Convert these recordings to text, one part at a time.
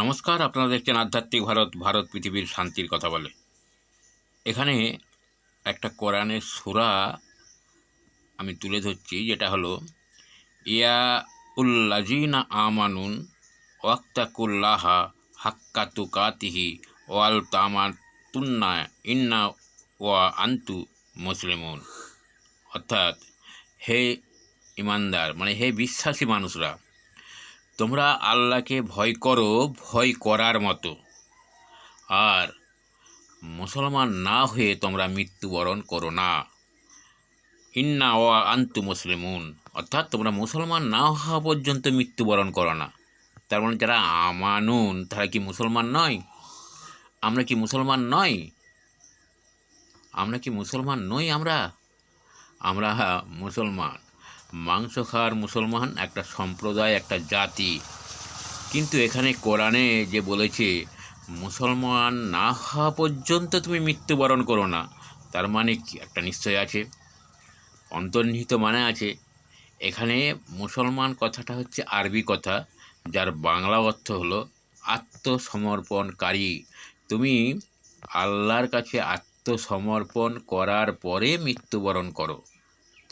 নমস্কার, আপনারা দেখছেন আধ্যাত্মিক ভারত ভারত পৃথিবীর শান্তির কথা বলে। এখানে একটা কোরআনের সূরা আমি তুলে ধরছি, যেটা হলো, ইয়া উল্লাজিনা আমানুন ওয়াক্তাকুল্লাহা হাক্কা তুকাতিহি ওয়াল তামা তুন্না ইন্না ওয়া আন্তু মুসলিমুন। অর্থাৎ, হে ইমানদার মানে হে বিশ্বাসী মানুষরা তোমরা আল্লাহকে ভয় করো, ভয় করার মতো। আর মুসলমান না হয়ে তোমরা মৃত্যুবরণ করো না। ইন্না ও আন্তু মুসলিমুন। অর্থাৎ তোমরা মুসলমান না হওয়া পর্যন্ত মৃত্যুবরণ করো না। তার মানে যারা আমানুন, তারা কি মুসলমান নয়? আমরা কি মুসলমান নয়? আমরা কি মুসলমান নই আমরা? আমরা মুসলমান। মাংস খাওয়ার মুসলমান একটা সম্প্রদায়, একটা জাতি। কিন্তু এখানে কোরআনে যে বলেছে, মুসলমান না হওয়া পর্যন্ত তুমি মৃত্যুবরণ করো না। তার মানে কি? একটা নিশ্চয় আছে। অন্তর্নিহিত মানে আছে। এখানে মুসলমান কথাটা হচ্ছে আরবি কথা, যার বাংলা অর্থ হলো আত্মসমর্পণকারী। তুমি আল্লাহর কাছে আত্মসমর্পণ করার পরে মৃত্যুবরণ করো।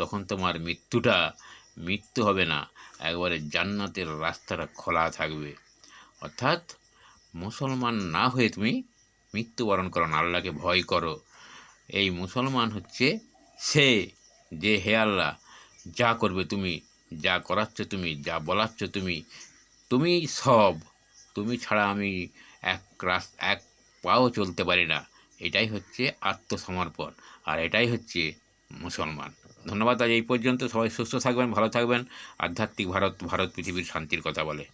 তখন তোমার মৃত্যুটা মৃত্যু হবে না। একবারে জান্নাতের রাস্তাটা খোলা থাকবে। অর্থাৎ মুসলমান না হয়ে তুমি মৃত্যুবরণ করো না, আল্লাহকে ভয় করো। এই মুসলমান হচ্ছে সে যে, হে আল্লাহ, যা করবে তুমি, যা করাচ্ছ তুমি, যা বলাচ্ছ তুমি তুমি সব, তুমি ছাড়া আমি এক রাস, এক পাও চলতে পারি না। এটাই হচ্ছে আত্মসমর্পণ, আর এটাই হচ্ছে মুসলমান। ধন্যবাদ, আজ এই পর্যন্ত। সবাই সুস্থ থাকবেন, ভালো থাকবেন। আধ্যাত্মিক ভারত ভারত পৃথিবীর শান্তির কথা বলে।